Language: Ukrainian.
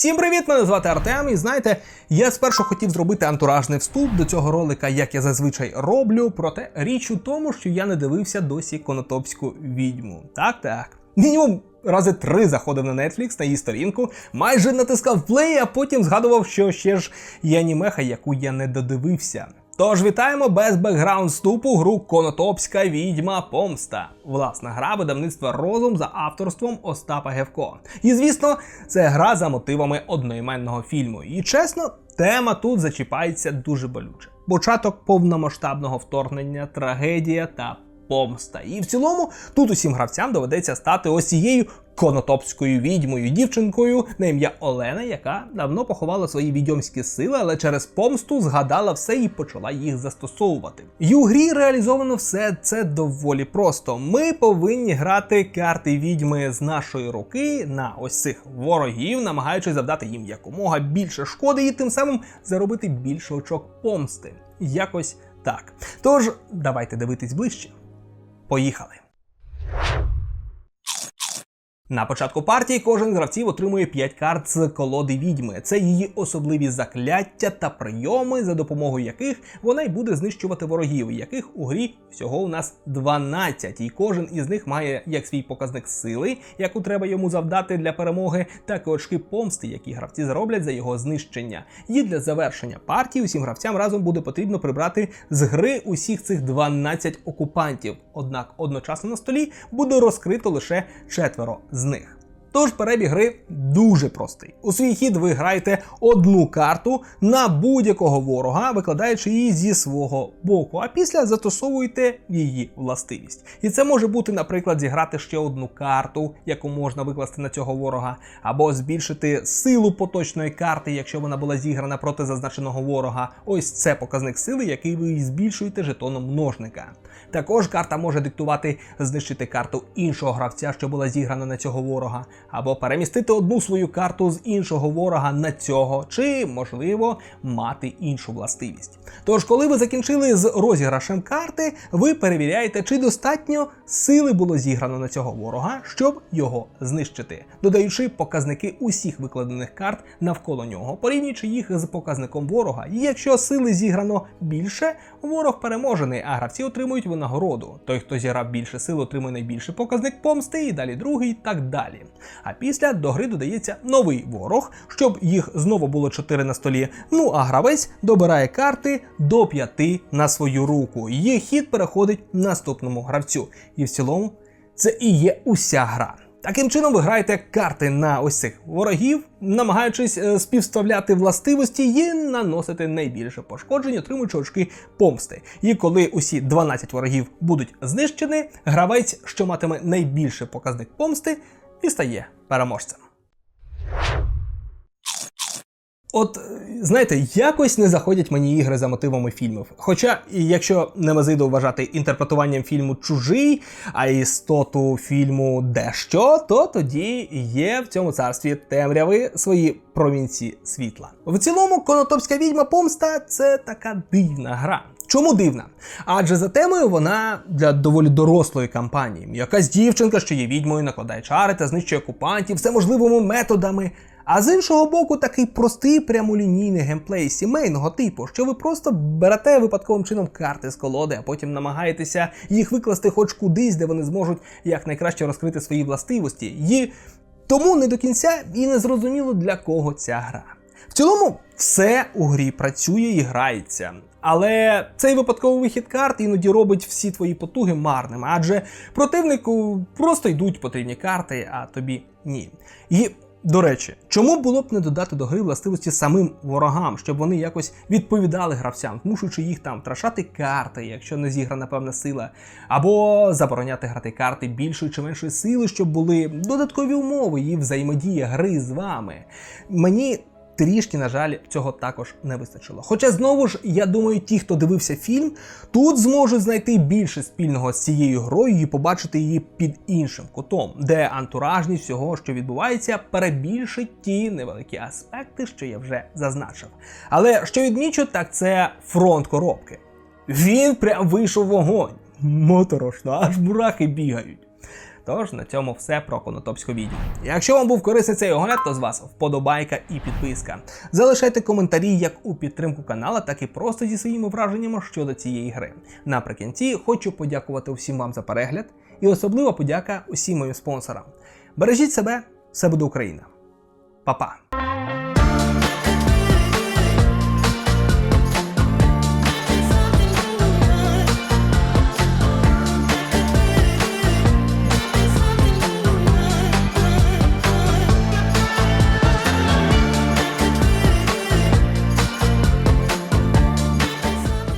Всім привіт! Мене звати Артем. І знаєте, я спершу хотів зробити антуражний вступ до цього ролика, як я зазвичай роблю. Проте річ у тому, що я не дивився досі конотопську відьму. Так, так. Мінімум рази три заходив на Netflix на її сторінку, майже натискав плей, а потім згадував, що ще ж є анімеха, яку я не додивився. Тож вітаємо без бекграунд ступу гру Конотопська відьма Помста. Власна гра видавництва Розум за авторством Остапа Гевко. І звісно, це гра за мотивами одноіменного фільму. І чесно, тема тут зачіпається дуже болюче. Початок повномасштабного вторгнення, трагедія та помста. І в цілому тут усім гравцям доведеться стати ось цією конотопською відьмою, дівчинкою на ім'я Олена, яка давно поховала свої відьомські сили, але через помсту згадала все і почала їх застосовувати. І у грі реалізовано все це доволі просто. Ми повинні грати карти відьми з нашої руки на ось цих ворогів, намагаючись завдати їм якомога більше шкоди і тим самим заробити більше очок помсти. Якось так. Тож, давайте дивитись ближче. Поїхали. На початку партії кожен з гравців отримує 5 карт з колоди відьми. Це її особливі закляття та прийоми, за допомогою яких вона й буде знищувати ворогів, яких у грі всього у нас 12. І кожен із них має як свій показник сили, яку треба йому завдати для перемоги, так і очки помсти, які гравці зароблять за його знищення. І для завершення партії усім гравцям разом буде потрібно прибрати з гри усіх цих 12 окупантів. Однак одночасно на столі буде розкрито лише четверо з них. Тож перебіг гри дуже простий. У свій хід ви граєте одну карту на будь-якого ворога, викладаючи її зі свого боку, а після застосовуєте її властивість. І це може бути, наприклад, зіграти ще одну карту, яку можна викласти на цього ворога, або збільшити силу поточної карти, якщо вона була зіграна проти зазначеного ворога. Ось це показник сили, який ви збільшуєте жетоном множника. Також карта може диктувати знищити карту іншого гравця, що була зіграна на цього ворога, або перемістити одну свою карту з іншого ворога на цього, чи, можливо, мати іншу властивість. Тож, коли ви закінчили з розіграшем карти, ви перевіряєте, чи достатньо сили було зіграно на цього ворога, щоб його знищити, додаючи показники усіх викладених карт навколо нього, порівнюючи їх з показником ворога. І якщо сили зіграно більше, ворог переможений, а гравці отримують винагороду. Той, хто зіграв більше сил, отримує найбільший показник помсти, і далі другий, і так далі. А після до гри додається новий ворог, щоб їх знову було 4 на столі. Ну а гравець добирає карти до 5 на свою руку. Її хід переходить наступному гравцю. І в цілому це і є уся гра. Таким чином ви граєте карти на ось цих ворогів, намагаючись е, співставляти властивості і наносити найбільше пошкоджень, отримуючи очки помсти. І коли усі 12 ворогів будуть знищені, гравець, що матиме найбільший показник помсти, і стає переможцем. От е, знаєте, якось не заходять мені ігри за мотивами фільмів. Хоча, якщо Немезиду вважати інтерпретуванням фільму Чужий, а істоту фільму Дещо, то тоді є в цьому царстві темряви свої провінції світла. В цілому, Конотопська відьма помста це така дивна гра. Чому дивна? Адже за темою вона для доволі дорослої кампанії. Якась дівчинка, що є відьмою, накладає чари та знищує окупантів всеможливими методами. А з іншого боку, такий простий прямолінійний геймплей сімейного типу, що ви просто берете випадковим чином карти з колоди, а потім намагаєтеся їх викласти хоч кудись, де вони зможуть якнайкраще розкрити свої властивості. І тому не до кінця і не зрозуміло для кого ця гра. В цілому, все у грі працює і грається. Але цей випадковий вихід карт іноді робить всі твої потуги марними, адже противнику просто йдуть потрібні карти, а тобі ні. І до речі, чому було б не додати до гри властивості самим ворогам, щоб вони якось відповідали гравцям, змушуючи їх там втрачати карти, якщо не зіграна певна сила, або забороняти грати карти більшої чи меншої сили, щоб були додаткові умови і взаємодія гри з вами. Мені трішки, на жаль, цього також не вистачило. Хоча знову ж, я думаю, ті, хто дивився фільм, тут зможуть знайти більше спільного з цією грою і побачити її під іншим кутом, де антуражність всього, що відбувається, перебільшить ті невеликі аспекти, що я вже зазначив. Але що відмічу, так це фронт коробки. Він прям вийшов вогонь. Моторошно, аж бурахи бігають. Тож на цьому все про конотопську відео. Якщо вам був корисний цей огляд, то з вас вподобайка і підписка. Залишайте коментарі як у підтримку канала, так і просто зі своїми враженнями щодо цієї гри. Наприкінці хочу подякувати усім вам за перегляд і особлива подяка усім моїм спонсорам. Бережіть себе, все буде Україна. Па-па!